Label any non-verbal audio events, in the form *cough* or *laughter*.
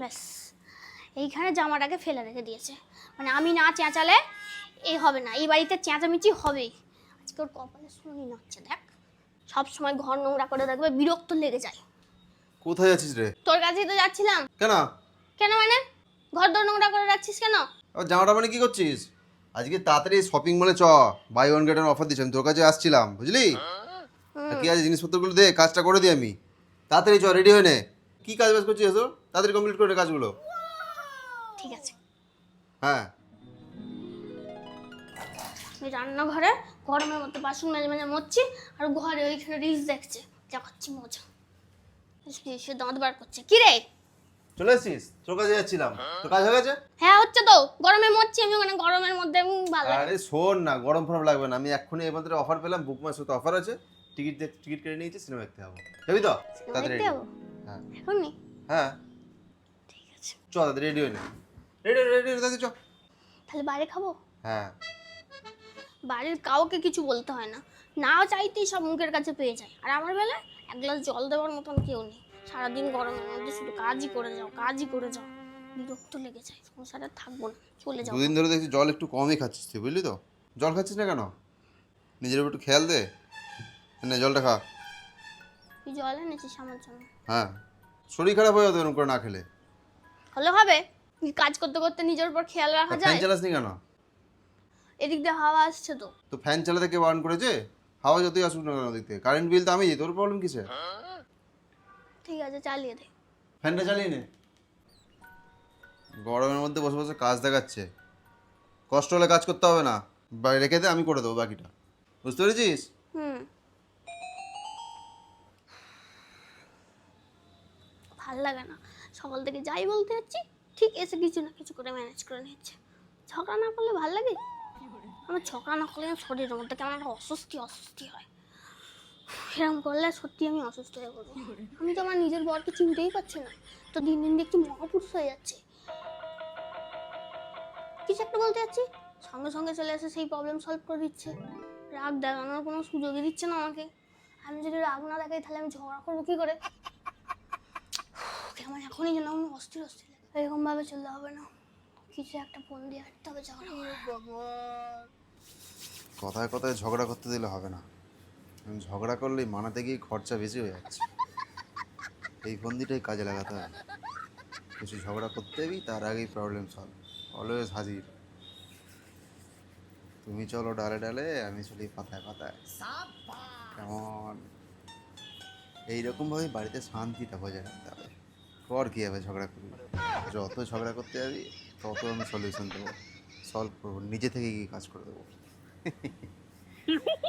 ব্যাস। এইখানে জামাটাকে ফেলে রেখে দিয়েছে। মানে আমি না চেঁচালে এই হবে না এই বাড়িতে চেঁচামেচি হবেই। আজকে ওর কপালে শুনি নাচছে দেখ। সব সময় ঘর নোংরা করে রাখবে বিরক্ত লেগে যায়। কোথায় যাচ্ছিস রে? তোর কাছেই তো যাচ্ছিলাম। কেন? কেন মানে? ঘর দর নোংরা করে রাখছিস কেন? জামাটা মানে কি করছিস? আজকে তাড়াতাড়ি শপিং মলে চ। বাই ওয়ান গেট অফার দিচ্ছি আমি তোর কাছে আসছিলাম বুঝলি? কি আছে জিনিসপত্রগুলো দে কাজটা করে দিই আমি। তাড়াতাড়ি চ রেডি হয়ে নে। কি কাজ বাজ করছিস এসো তাড়াতাড়ি কমপ্লিট করে কাজগুলো। ঠিক আছে। হ্যাঁ। আমি রান্নাঘরে গরমের মধ্যে বাসন মেজে মেজে মরছি আর ঘরে ওইখানে রিলস দেখছে যা খাচ্ছি মজা এসে দাঁত বার করছে। কি রে? চলে এসছিস? তোর কাছে যাচ্ছিলাম। তোর কাজ হয়ে গেছে? হ্যাঁ হচ্ছে তো। গরমে মরছি আমি ওখানে গরমের মধ্যে ভালো। আরে শোন না গরম ফরম লাগবে না। আমি এক্ষুনি মধ্যে অফার পেলাম বুক মাই শোতে অফার আছে। টিকিট টিকিট কেটে নিয়েছি সিনেমা দেখতে যাব। যাবি তো? তাড়াতাড়ি হ। হ্যাঁ। নি ঠিক আছে। চ তাড়াতাড়ি রেডি হয়ে নে। রেডি রেডি রেডি চ। তাহলে বাইরে খাব? হ্যাঁ। বাড়ির কাউকে কিছু বলতে হয় না। নাও চাইতেই সব মুখের কাছে পেয়ে যায়। আর আমার বেলায় এক গ্লাস জল দেওয়ার মতন কেউ নেই। সারাদিন গরমের মধ্যে শুধু কাজই করে যাও কাজই করে যাও। বিরক্ত লেগে যায়। সংসারে থাকব না। চলে যাও। দুদিন ধরে দেখছি জল একটু কমই খাচ্ছিস তুই বুঝলি তো? জল খাচ্ছিস না কেন? নিজের উপর একটু খেয়াল দে। নে জলটা খা। তুই জল এনেছিস আমার জন্য? হ্যাঁ। শরীর খারাপ হয়ে যাবে এরকম করে না খেলে। হলে হবে। কাজ করতে করতে নিজের উপর খেয়াল রাখা ফ্যান যায়। চালাস নি কেন? এদিক দিয়ে হাওয়া আসছে তো। তো ফ্যান চালাতে কে বারণ করেছে? হাওয়া যতই আসুক না কেন দেখতে। কারেন্ট বিল তো আমি দিই তোর প্রবলেম কিসে ঠিক আছে চালিয়ে দে। ফ্যানটা চালিয়ে নে। গরমের মধ্যে বসে বসে কাজ দেখাচ্ছে। কষ্ট হলে কাজ করতে হবে না। বা- রেখে দে আমি করে দেবো বাকিটা। বুঝতে পেরেছিস? ভালো লাগে না। সকাল থেকে যাই বলতে যাচ্ছি, ঠিক এসে কিছু না কিছু করে ম্যানেজ করে নিচ্ছে। ঝগড়া না করলে ভালো লাগে? আমার ঝগড়া না করলে শরীরের মধ্যে কেমন একটা অস্বস্তি অস্বস্তি হয়। এরকম করলে সত্যি আমি অসুস্থ হয়ে পড়ব। আমি তো আমার নিজের বরকে চিনতেই পারছি না। তো দিন দিন দেখছি মহাপুরুষ হয়ে যাচ্ছে। কিছু একটা বলতে যাচ্ছি? সঙ্গে সঙ্গে চলে এসে সেই প্রবলেম সলভ করে দিচ্ছে। রাগ দেখানোর কোনো সুযোগই দিচ্ছে না আমাকে। আমি যদি রাগ না দেখাই তাহলে আমি ঝগড়া করব কী করে? অস্থির অস্থির লাগে। এরকম ভাবে চললে হবে না। কিছু একটা ফোন দিয়ে হাঁটতে হবে ঝগড়া। কথায় কথায় ঝগড়া করতে দিলে হবে না। ঝগড়া করলেই মানাতে গিয়ে খরচা বেশি হয়ে যাচ্ছে। এই ফন্দিটাই কাজে লাগাতে হবে কিছু ঝগড়া করতে তার আগেই প্রবলেম সলভ অলওয়েজ হাজির। তুমি চলো ডালে ডালে আমি চলি পাতায় পাতায়। কেমন? এইরকমভাবে বাড়িতে শান্তিটা বজায় রাখতে হবে। পর কী হবে ঝগড়া করবি? যত ঝগড়া করতে যাবি, তত আমি সলিউশন দেবো। সলভ করব। নিজে থেকে গিয়ে কাজ করে দেবো। *laughs*